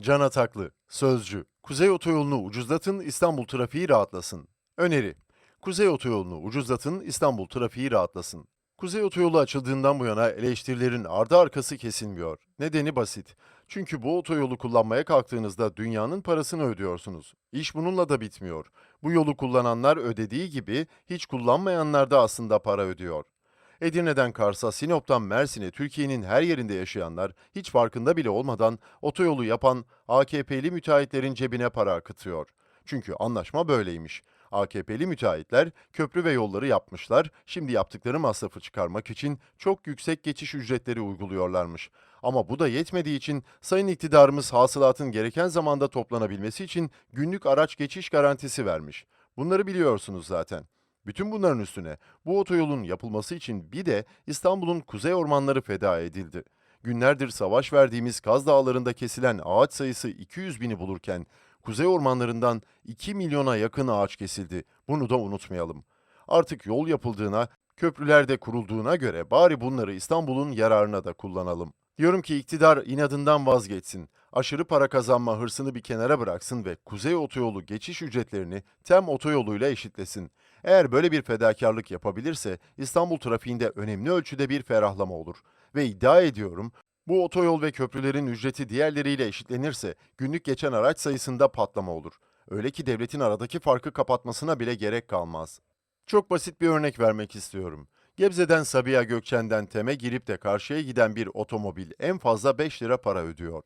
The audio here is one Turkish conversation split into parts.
Can Ataklı, Sözcü. Kuzey Otoyolu'nu ucuzlatın, İstanbul trafiği rahatlasın. Öneri. Kuzey Otoyolu'nu ucuzlatın, İstanbul trafiği rahatlasın. Kuzey Otoyolu açıldığından bu yana eleştirilerin ardı arkası kesilmiyor. Nedeni basit. Çünkü bu otoyolu kullanmaya kalktığınızda dünyanın parasını ödüyorsunuz. İş bununla da bitmiyor. Bu yolu kullananlar ödediği gibi hiç kullanmayanlar da aslında para ödüyor. Edirne'den Kars'a, Sinop'tan Mersin'e Türkiye'nin her yerinde yaşayanlar hiç farkında bile olmadan otoyolu yapan AKP'li müteahhitlerin cebine para akıtıyor. Çünkü anlaşma böyleymiş. AKP'li müteahhitler köprü ve yolları yapmışlar, şimdi yaptıkları masrafı çıkarmak için çok yüksek geçiş ücretleri uyguluyorlarmış. Ama bu da yetmediği için sayın iktidarımız hasılatın gereken zamanda toplanabilmesi için günlük araç geçiş garantisi vermiş. Bunları biliyorsunuz zaten. Bütün bunların üstüne bu otoyolun yapılması için bir de İstanbul'un kuzey ormanları feda edildi. Günlerdir savaş verdiğimiz Kaz Dağları'nda kesilen ağaç sayısı 200 bini bulurken kuzey ormanlarından 2 milyona yakın ağaç kesildi. Bunu da unutmayalım. Artık yol yapıldığına, köprüler de kurulduğuna göre bari bunları İstanbul'un yararına da kullanalım. Diyorum ki iktidar inadından vazgeçsin. Aşırı para kazanma hırsını bir kenara bıraksın ve Kuzey Otoyolu geçiş ücretlerini TEM otoyoluyla eşitlesin. Eğer böyle bir fedakarlık yapabilirse İstanbul trafiğinde önemli ölçüde bir ferahlama olur. Ve iddia ediyorum bu otoyol ve köprülerin ücreti diğerleriyle eşitlenirse günlük geçen araç sayısında patlama olur. Öyle ki devletin aradaki farkı kapatmasına bile gerek kalmaz. Çok basit bir örnek vermek istiyorum. Gebze'den Sabiha Gökçen'den Tem'e girip de karşıya giden bir otomobil en fazla 5 lira para ödüyor.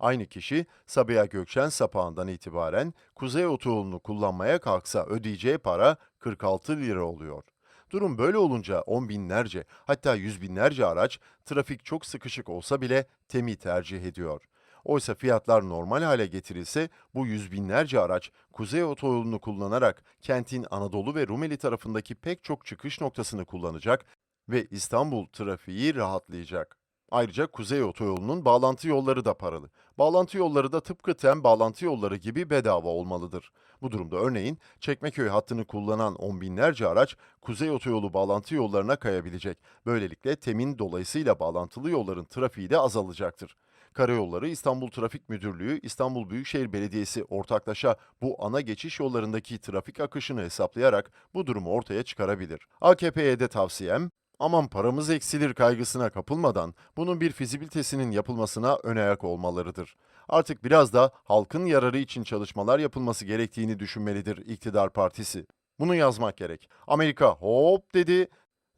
Aynı kişi Sabiha Gökçen sapağından itibaren Kuzey Otoyolu'nu kullanmaya kalksa ödeyeceği para 46 lira oluyor. Durum böyle olunca on binlerce hatta yüz binlerce araç trafik çok sıkışık olsa bile TEM'i tercih ediyor. Oysa fiyatlar normal hale getirilse bu yüz binlerce araç Kuzey Otoyolu'nu kullanarak kentin Anadolu ve Rumeli tarafındaki pek çok çıkış noktasını kullanacak ve İstanbul trafiği rahatlayacak. Ayrıca Kuzey Otoyolu'nun bağlantı yolları da paralı. Bağlantı yolları da tıpkı TEM bağlantı yolları gibi bedava olmalıdır. Bu durumda örneğin Çekmeköy hattını kullanan on binlerce araç Kuzey Otoyolu bağlantı yollarına kayabilecek. Böylelikle TEM'in dolayısıyla bağlantılı yolların trafiği de azalacaktır. Karayolları İstanbul Trafik Müdürlüğü, İstanbul Büyükşehir Belediyesi ortaklaşa bu ana geçiş yollarındaki trafik akışını hesaplayarak bu durumu ortaya çıkarabilir. AKP'ye de tavsiyem, aman paramız eksilir kaygısına kapılmadan bunun bir fizibilitesinin yapılmasına ön ayak olmalarıdır. Artık biraz da halkın yararı için çalışmalar yapılması gerektiğini düşünmelidir iktidar partisi. Bunu yazmak gerek. Amerika hop dedi,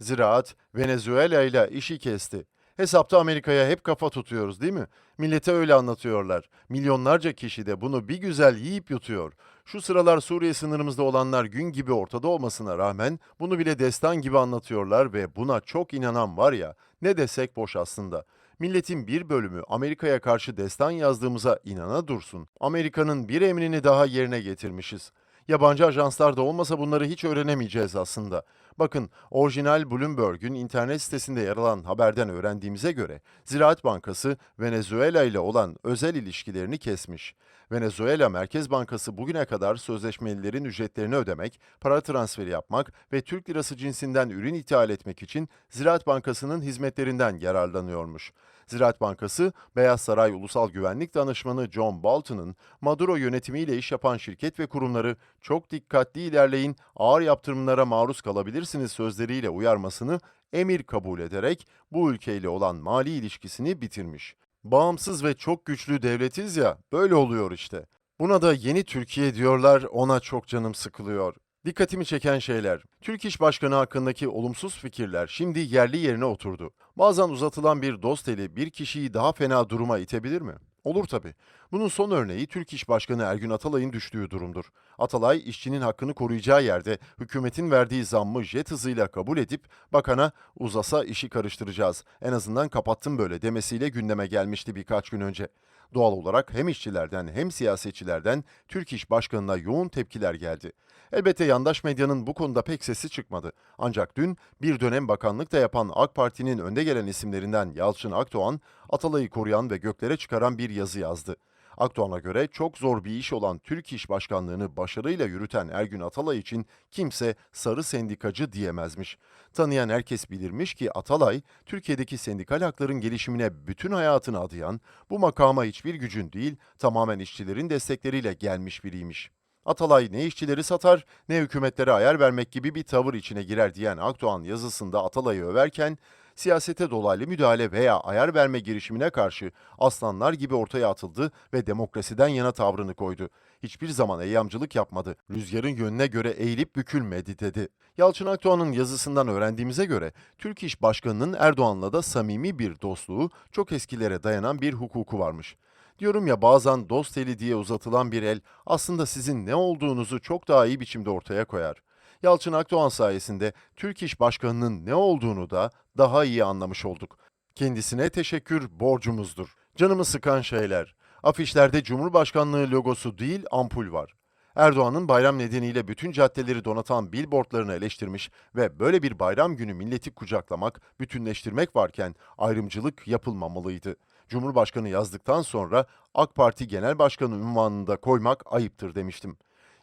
ziraat Venezuela ile işi kesti. Hesapta Amerika'ya hep kafa tutuyoruz değil mi? Millete öyle anlatıyorlar. Milyonlarca kişi de bunu bir güzel yiyip yutuyor. Şu sıralar Suriye sınırımızda olanlar gün gibi ortada olmasına rağmen bunu bile destan gibi anlatıyorlar ve buna çok inanan var ya ne desek boş aslında. Milletin bir bölümü Amerika'ya karşı destan yazdığımıza inana dursun. Amerika'nın bir emrini daha yerine getirmişiz. Yabancı ajanslar da olmasa bunları hiç öğrenemeyeceğiz aslında. Bakın, orijinal Bloomberg'ün internet sitesinde yer alan haberden öğrendiğimize göre Ziraat Bankası Venezuela ile olan özel ilişkilerini kesmiş. Venezuela Merkez Bankası bugüne kadar sözleşmelilerin ücretlerini ödemek, para transferi yapmak ve Türk lirası cinsinden ürün ithal etmek için Ziraat Bankası'nın hizmetlerinden yararlanıyormuş. Ziraat Bankası, Beyaz Saray Ulusal Güvenlik Danışmanı John Bolton'ın Maduro yönetimiyle iş yapan şirket ve kurumları çok dikkatli ilerleyin, ağır yaptırımlara maruz kalabilirsiniz sözleriyle uyarmasını emir kabul ederek bu ülkeyle olan mali ilişkisini bitirmiş. Bağımsız ve çok güçlü devletiz ya, böyle oluyor işte. Buna da yeni Türkiye diyorlar, ona çok canım sıkılıyor. Dikkatimi çeken şeyler, Türk İş Başkanı hakkındaki olumsuz fikirler şimdi yerli yerine oturdu. Bazen uzatılan bir dost eli bir kişiyi daha fena duruma itebilir mi? Olur tabii. Bunun son örneği Türk İş Başkanı Ergün Atalay'ın düştüğü durumdur. Atalay, işçinin hakkını koruyacağı yerde hükümetin verdiği zammı jet hızıyla kabul edip bakana uzasa işi karıştıracağız, en azından kapattım böyle demesiyle gündeme gelmişti birkaç gün önce. Doğal olarak hem işçilerden hem siyasetçilerden Türk İş Başkanı'na yoğun tepkiler geldi. Elbette yandaş medyanın bu konuda pek sesi çıkmadı. Ancak dün bir dönem bakanlık da yapan AK Parti'nin önde gelen isimlerinden Yalçın Akdoğan, Atalay'ı koruyan ve göklere çıkaran bir yazı yazdı. Akdoğan'a göre çok zor bir iş olan Türk İş Başkanlığı'nı başarıyla yürüten Ergün Atalay için kimse sarı sendikacı diyemezmiş. Tanıyan herkes bilirmiş ki Atalay, Türkiye'deki sendikal hakların gelişimine bütün hayatını adayan, bu makama hiçbir gücün değil, tamamen işçilerin destekleriyle gelmiş biriymiş. Atalay ne işçileri satar ne hükümetlere ayar vermek gibi bir tavır içine girer diyen Akdoğan yazısında Atalay'ı överken, siyasete dolaylı müdahale veya ayar verme girişimine karşı aslanlar gibi ortaya atıldı ve demokrasiden yana tavrını koydu. Hiçbir zaman eyyamcılık yapmadı, rüzgarın yönüne göre eğilip bükülmedi dedi. Yalçın Akdoğan'ın yazısından öğrendiğimize göre Türk İş Başkanı'nın Erdoğan'la da samimi bir dostluğu, çok eskilere dayanan bir hukuku varmış. Diyorum ya bazen dost eli diye uzatılan bir el aslında sizin ne olduğunuzu çok daha iyi biçimde ortaya koyar. Yalçın Akdoğan sayesinde Türk İş Başkanı'nın ne olduğunu da daha iyi anlamış olduk. Kendisine teşekkür borcumuzdur. Canımı sıkan şeyler. Afişlerde Cumhurbaşkanlığı logosu değil ampul var. Erdoğan'ın bayram nedeniyle bütün caddeleri donatan billboardlarını eleştirmiş ve böyle bir bayram günü milleti kucaklamak, bütünleştirmek varken ayrımcılık yapılmamalıydı. Cumhurbaşkanı yazdıktan sonra AK Parti Genel Başkanı unvanını da koymak ayıptır demiştim.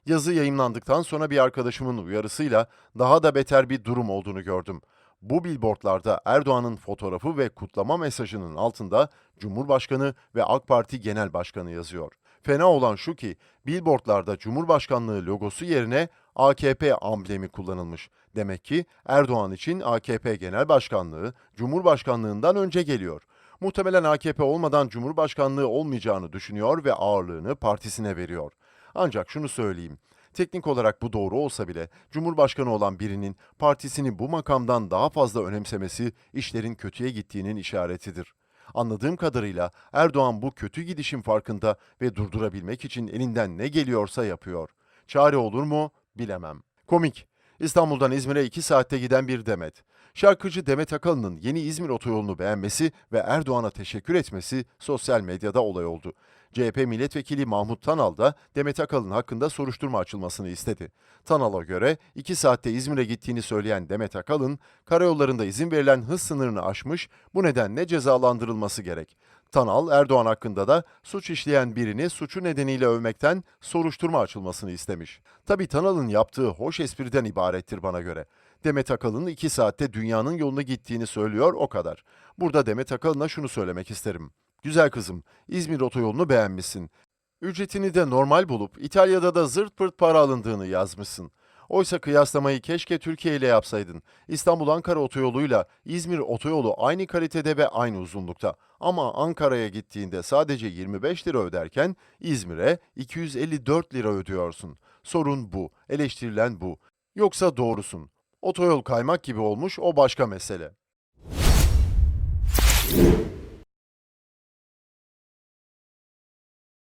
Yazı yayımlandıktan sonra bir arkadaşımın uyarısıyla daha da beter bir durum olduğunu gördüm. Bu billboardlarda Erdoğan'ın fotoğrafı ve kutlama mesajının altında Cumhurbaşkanı ve AK Parti Genel Başkanı yazıyor. Fena olan şu ki billboardlarda Cumhurbaşkanlığı logosu yerine AKP amblemi kullanılmış. Demek ki Erdoğan için AKP Genel Başkanlığı Cumhurbaşkanlığından önce geliyor. Muhtemelen AKP olmadan Cumhurbaşkanlığı olmayacağını düşünüyor ve ağırlığını partisine veriyor. Ancak şunu söyleyeyim. Teknik olarak bu doğru olsa bile Cumhurbaşkanı olan birinin partisini bu makamdan daha fazla önemsemesi işlerin kötüye gittiğinin işaretidir. Anladığım kadarıyla Erdoğan bu kötü gidişin farkında ve durdurabilmek için elinden ne geliyorsa yapıyor. Çare olur mu bilemem. Komik. İstanbul'dan İzmir'e 2 saatte giden bir Demet. Şarkıcı Demet Akalın'ın yeni İzmir otoyolunu beğenmesi ve Erdoğan'a teşekkür etmesi sosyal medyada olay oldu. CHP milletvekili Mahmut Tanal da Demet Akalın hakkında soruşturma açılmasını istedi. Tanal'a göre 2 saatte İzmir'e gittiğini söyleyen Demet Akalın, karayollarında izin verilen hız sınırını aşmış, bu nedenle cezalandırılması gerek. Tanal, Erdoğan hakkında da suç işleyen birini suçu nedeniyle övmekten soruşturma açılmasını istemiş. Tabi Tanal'ın yaptığı hoş espriden ibarettir bana göre. Demet Akalın 2 saatte dünyanın yolunu gittiğini söylüyor o kadar. Burada Demet Akalın'a şunu söylemek isterim. Güzel kızım, İzmir otoyolunu beğenmişsin. Ücretini de normal bulup İtalya'da da zırt pırt para alındığını yazmışsın. Oysa kıyaslamayı keşke Türkiye ile yapsaydın. İstanbul-Ankara otoyoluyla İzmir otoyolu aynı kalitede ve aynı uzunlukta. Ama Ankara'ya gittiğinde sadece 25 lira öderken İzmir'e 254 lira ödüyorsun. Sorun bu, eleştirilen bu. Yoksa doğrusun. Otoyol kaymak gibi olmuş o başka mesele.